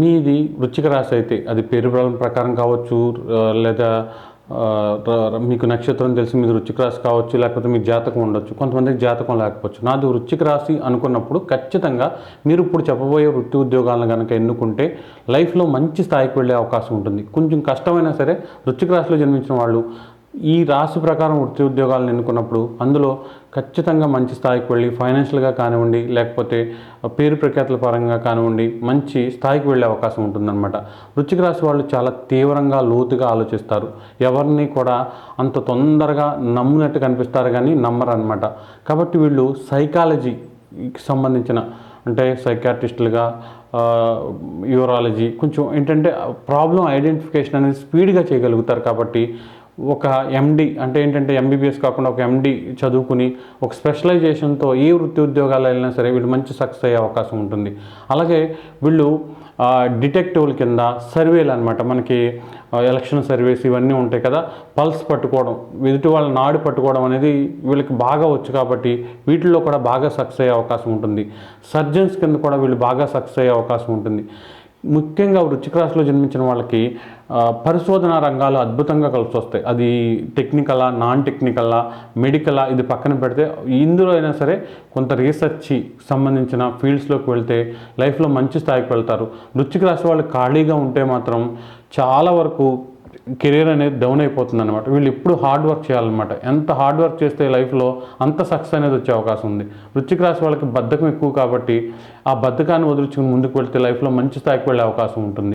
మీది వృచ్చిక రాశి అయితే అది పేరు ప్రకారం కావచ్చు లేదా మీకు నక్షత్రం తెలిసి మీది వృచ్చిక రాశి కావచ్చు లేకపోతే మీకు జాతకం ఉండొచ్చు కొంతమందికి జాతకం లేకపోవచ్చు. నాది వృచ్చిక రాశి అనుకున్నప్పుడు ఖచ్చితంగా మీరు ఇప్పుడు చెప్పబోయే వృత్తి ఉద్యోగాలను కనుక ఎన్నుకుంటే లైఫ్లో మంచి స్థాయికి వెళ్ళే అవకాశం ఉంటుంది. కొంచెం కష్టమైనా సరే వృచ్చిక రాశిలో జన్మించిన వాళ్ళు ఈ రాశి ప్రకారం వృత్తి ఉద్యోగాలను ఎన్నుకున్నప్పుడు అందులో ఖచ్చితంగా మంచి స్థాయికి వెళ్ళి ఫైనాన్షియల్గా కానివ్వండి లేకపోతే పేరు ప్రఖ్యాతుల పరంగా కానివ్వండి మంచి స్థాయికి వెళ్ళే అవకాశం ఉంటుందన్నమాట. వృశ్చిక రాశి వాళ్ళు చాలా తీవ్రంగా లోతుగా ఆలోచిస్తారు. ఎవరిని కూడా అంత తొందరగా నమ్మినట్టు కనిపిస్తారు కానీ నమ్మరు అనమాట కాబట్టి వీళ్ళు సైకాలజీకి సంబంధించిన అంటే సైకాట్రిస్టులుగా యూరాలజీ కొంచెం ఏంటంటే ప్రాబ్లం ఐడెంటిఫికేషన్ అనేది స్పీడ్గా చేయగలుగుతారు కాబట్టి ఒక ఎండి అంటే ఏంటంటే ఎంబీబీఎస్ కాకుండా ఒక ఎండి చదువుకుని ఒక స్పెషలైజేషన్తో ఏ వృత్తి ఉద్యోగాలు వెళ్ళినా సరే వీళ్ళు మంచి సక్సెస్ అయ్యే అవకాశం ఉంటుంది. అలాగే వీళ్ళు డిటెక్టివ్ల కింద సర్వేలు అనమాట మనకి ఎలక్షన్ సర్వేస్ ఇవన్నీ ఉంటాయి కదా. పల్స్ పట్టుకోవడం ఎదుటి వాళ్ళ నాడు పట్టుకోవడం అనేది వీళ్ళకి బాగా వచ్చు కాబట్టి వీటిల్లో కూడా బాగా సక్సెస్ అయ్యే అవకాశం ఉంటుంది. సర్జన్స్ కింద కూడా వీళ్ళు బాగా సక్సెస్ అయ్యే అవకాశం ఉంటుంది. ముఖ్యంగా వృచ్చిక రాశిలో జన్మించిన వాళ్ళకి పరిశోధన రంగాలు అద్భుతంగా కలిసి వస్తాయి. అది టెక్నికలా నాన్ టెక్నికలా మెడికలా ఇది పక్కన పెడితే ఇందులో అయినా సరే కొంత రీసెర్చ్కి సంబంధించిన ఫీల్డ్స్లోకి వెళ్తే లైఫ్లో మంచి స్థాయికి వెళ్తారు. వృచ్చిక రాశి వాళ్ళు ఖాళీగా ఉంటే మాత్రం చాలా వరకు కెరీర్ అనేది డౌన్ అయిపోతుంది అనమాట వీళ్ళు ఎప్పుడు హార్డ్ వర్క్ చేయాలన్నమాట. ఎంత హార్డ్ వర్క్ చేస్తే లైఫ్లో అంత సక్సెస్ అనేది వచ్చే అవకాశం ఉంది. వృశ్చిక రాశి వాళ్ళకి బద్ధకం ఎక్కువ కాబట్టి ఆ బద్ధకాన్ని వదిలించుకుని ముందుకు వెళ్తే లైఫ్లో మంచి స్థాయికి వెళ్ళే అవకాశం ఉంటుంది.